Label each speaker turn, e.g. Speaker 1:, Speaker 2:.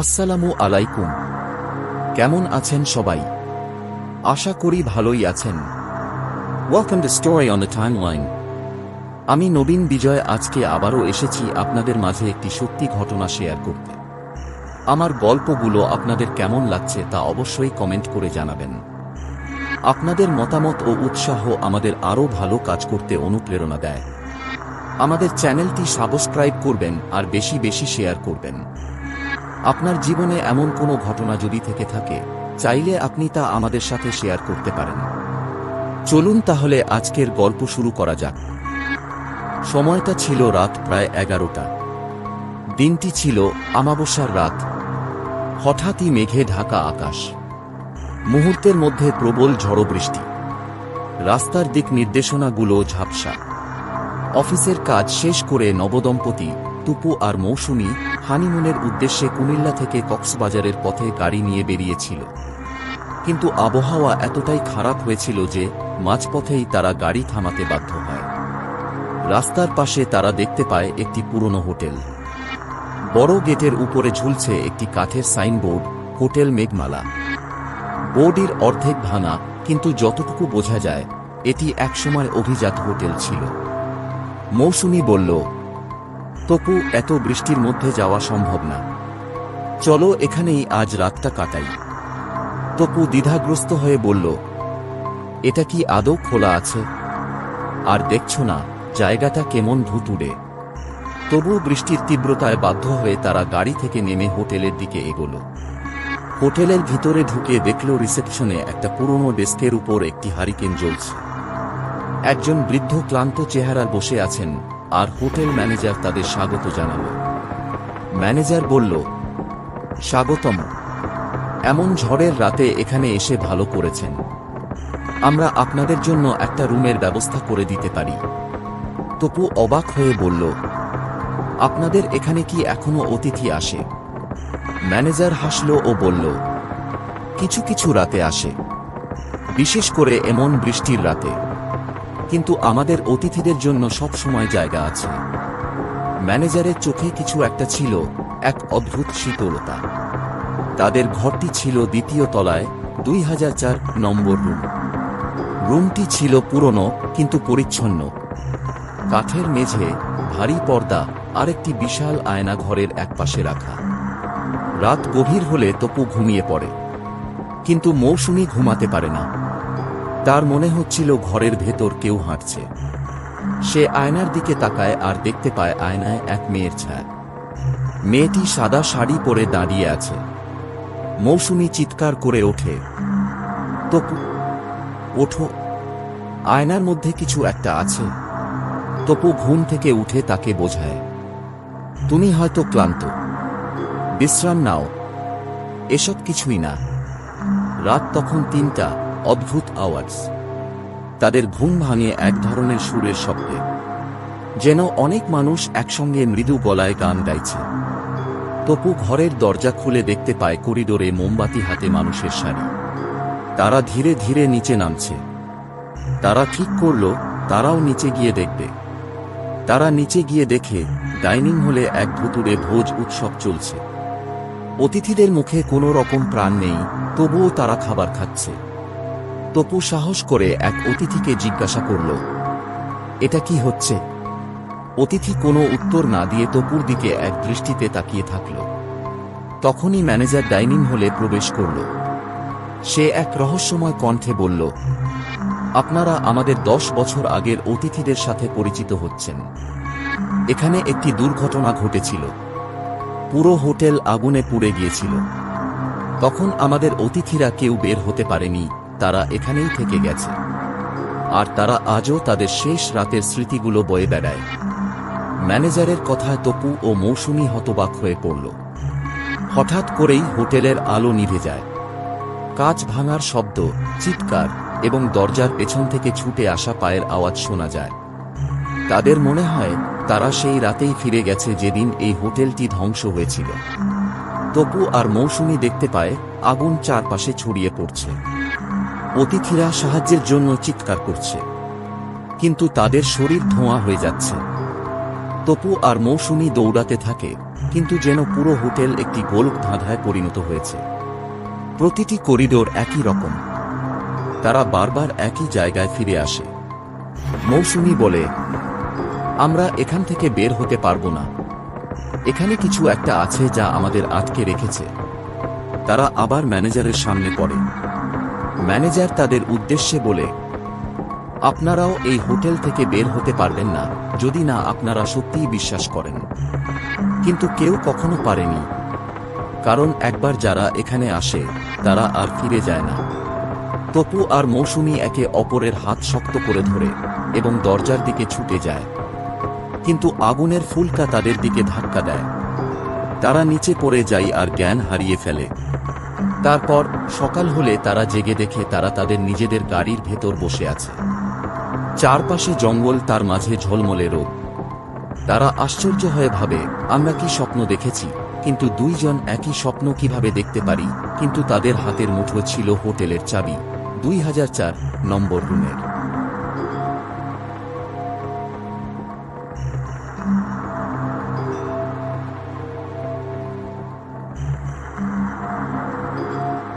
Speaker 1: আসসালামু আলাইকুম। কেমন আছেন সবাই? আশা করি ভালোই আছেন। Welcome to story on the timeline আমি নবীন বিজয়, আজকে আবারও এসেছি আপনাদের মাঝে একটি সত্যি ঘটনা শেয়ার করতে। আমার গল্পগুলো আপনাদের কেমন লাগছে তা অবশ্যই কমেন্ট করে জানাবেন। আপনাদের মতামত ও উৎসাহ আমাদের আরও ভালো কাজ করতে অনুপ্রেরণা দেয়। আমাদের চ্যানেলটি সাবস্ক্রাইব করবেন আর বেশি বেশি শেয়ার করবেন। আপনার জীবনে এমন কোনো ঘটনা যদি থেকে থাকে, চাইলে আপনি তা আমাদের সাথে শেয়ার করতে পারেন। চলুন তাহলে আজকের গল্প শুরু করা যাক। সময়টা ছিল রাত প্রায় এগারোটা। দিনটি ছিল আমাবস্যার রাত। হঠাৎই মেঘে ঢাকা আকাশ। মুহূর্তের মধ্যে প্রবল ঝড় বৃষ্টি। রাস্তার দিক নির্দেশনাগুলো ঝাপসা। অফিসের কাজ শেষ করে নবদম্পতি টুপু আর মৌসুমী হানিমুনের উদ্দেশ্যে কুমিল্লা থেকে কক্সবাজারের পথে গাড়ি নিয়ে বেরিয়েছিল। কিন্তু আবহাওয়া এতটাই খারাপ হয়েছিল যে মাঝপথেই তারা গাড়ি থামাতে বাধ্য হয়। রাস্তার পাশে তারা দেখতে পায় একটি পুরনো হোটেল। বড় গেটের উপরে ঝুলছে একটি কাঠের সাইনবোর্ড, হোটেল মেঘমালা। বোর্ডের অর্ধেক ভাঙা, কিন্তু যতটুকু বোঝা যায়, এটি একসময় অভিজাত হোটেল ছিল। মৌসুমী বলল তপু এত বৃষ্টির মধ্যে যাওয়া সম্ভব না। চলো এখানেই আজ রাতটা কাটাই। তপু দ্বিধাগ্রস্ত হয়ে বলল, এটা কি আদৌ খোলা আছে? আর দেখছ না, জায়গাটা কেমন ভুতুড়ে তবু বৃষ্টির তীব্রতায় বাধ্য হয়ে তারা গাড়ি থেকে নেমে হোটেলের দিকে এগোল। হোটেলের ভিতরে ঢুকে দেখল রিসেপশনে একটা পুরনো ডেস্কের উপর একটি হারিকেন জ্বলছে। একজন বৃদ্ধ ক্লান্ত চেহারার বসে আছেন। আর হোটেল ম্যানেজার তাদের স্বাগত জানাল। ম্যানেজার বলল, স্বাগতম। এমন ঝড়ের রাতে এখানে এসে ভালো করেছেন। আমরা আপনাদের জন্য একটা রুমের ব্যবস্থা করে দিতে পারি। তপু অবাক হয়ে বলল, আপনাদের এখানে কি এখনও অতিথি আসে? ম্যানেজার হাসল ও বলল, কিছু কিছু রাতে আসে। বিশেষ করে এমন বৃষ্টির রাতে। কিন্তু আমাদের অতিথিদের জন্য সব সময় জায়গা আছে। ম্যানেজারের চোখে কিছু একটা ছিল, এক অদ্ভুত শীতলতা। তাদের ঘরটি ছিল দ্বিতীয় তলায়, দুই হাজার চার নম্বর রুম। রুমটি ছিল পুরনো, কিন্তু পরিচ্ছন্ন। কাঠের মেঝে, ভারী পর্দা আর একটি বিশাল আয়না ঘরের একপাশে রাখা। রাত গভীর হলে তপু ঘুমিয়ে পড়ে। কিন্তু মৌসুমী ঘুমাতে পারে না। তার মনে হচ্ছিল ঘরের ভেতর কেউ হাঁটছে। সে আয়নার দিকে তাকায় আর দেখতে পায় আয়নায় এক মেয়ের ছায়া। মেয়েটি সাদা শাড়ি পরে দাঁড়িয়ে আছে। মৌসুমী চিৎকার করে ওঠে, তপু, ওঠো। আয়নার মধ্যে কিছু একটা আছে। তপু ঘুম থেকে উঠে তাকে বোঝায়, তুমি হয়তো ক্লান্ত। বিশ্রাম নাও। এসব কিছুই না। রাত তখন তিনটা। অদ্ভুত আওয়াজ। তাদের ঘুম ভাঙে এক ধরনের সুরের শব্দে। যেন অনেক মানুষ একসঙ্গে মৃদু গলায় গান গাইছে। তপু ঘরের দরজা খুলে দেখতে পায় করিডোরে মোমবাতি হাতে মানুষের সারি তারা ধীরে ধীরে নিচে নামছে। তারা ঠিক করল, তারাও নিচে গিয়ে দেখবে। তারা নিচে গিয়ে দেখে, ডাইনিং হলে এক ভুতুরে ভোজ উৎসব চলছে। অতিথিদের মুখে কোনো রকম প্রাণ নেই, তবুও তারা খাবার খাচ্ছে। তপু সাহস করে এক অতিথিকে জিজ্ঞাসা করল, এটা কি হচ্ছে? অতিথি কোনো উত্তর না দিয়ে তপুর দিকে এক দৃষ্টিতে তাকিয়ে থাকল। তখনই ম্যানেজার ডাইনিং হলে প্রবেশ করল। সে এক রহস্যময় কণ্ঠে বলল, আপনারা আমাদের দশ বছর আগের অতিথিদের সাথে পরিচিত হচ্ছেন। এখানে একটি দুর্ঘটনা ঘটেছিল। পুরো হোটেল আগুনে পুড়ে গিয়েছিল। তখন আমাদের অতিথিরা কেউ বের হতে পারেনি। তারা এখানেই থেকে গেছে। আর তারা আজও তাদের শেষ রাতের স্মৃতিগুলো বয়ে বেড়ায়। ম্যানেজারের কথায় তপু ও মৌসুমী হতবাক হয়ে পড়ল। হঠাৎ করেই হোটেলের আলো নিভে যায়। কাজ ভাঙার শব্দ, চিৎকার এবং দরজার পেছন থেকে ছুটে আসা পায়ের আওয়াজ শোনা যায়। তাদের মনে হয় তারা সেই রাতেই ফিরে গেছে যেদিন এই হোটেলটি ধ্বংস হয়েছিল। তপু আর মৌসুমী দেখতে পায় আগুন চারপাশে ছড়িয়ে পড়ছে। অতিথিরা সাহায্যের জন্য চিৎকার করছে। কিন্তু তাদের শরীর ধোঁয়া হয়ে যাচ্ছে। তপু আর মৌসুমী দৌড়াতে থাকে, কিন্তু যেন পুরো হোটেল একটি গোলক ধাঁধায় পরিণত হয়েছে। প্রতিটি করিডোর একই রকম। তারা বারবার একই জায়গায় ফিরে আসে। মৌসুমি বলে, আমরা এখান থেকে বের হতে পারব না। এখানে কিছু একটা আছে যা আমাদের আটকে রেখেছে। তারা আবার ম্যানেজারের সামনে পড়ে। ম্যানেজার তাদের উদ্দেশ্যে বলে, আপনারাও এই হোটেল থেকে বের হতে পারবেন না, যদি না আপনারা সত্যিই বিশ্বাস করেন। কিন্তু কেউ কখনো পারেনি, কারণ একবার যারা এখানে আসে, তারা আর ফিরে যায় না। তপু আর মৌসুমী একে অপরের হাত শক্ত করে ধরে এবং দরজার দিকে ছুটে যায়। কিন্তু আগুনের ফুলকা তাদের দিকে ধাক্কা দেয়। তারা নিচে পড়ে যায় আর জ্ঞান হারিয়ে ফেলে। তারপর সকাল হলে তারা জেগে দেখে তারা তাদের নিজেদের গাড়ির ভেতর বসে আছে। চারপাশে জঙ্গল, তার মাঝে ঝলমলে রোগ তারা আশ্চর্য হয়ে ভাবে, আমরা কি স্বপ্ন দেখেছি? কিন্তু দুইজন একই স্বপ্ন কীভাবে দেখতে পারি? কিন্তু তাদের হাতের মুঠো ছিল হোটেলের চাবি, দুই হাজার চার নম্বর রুমের। Thank you.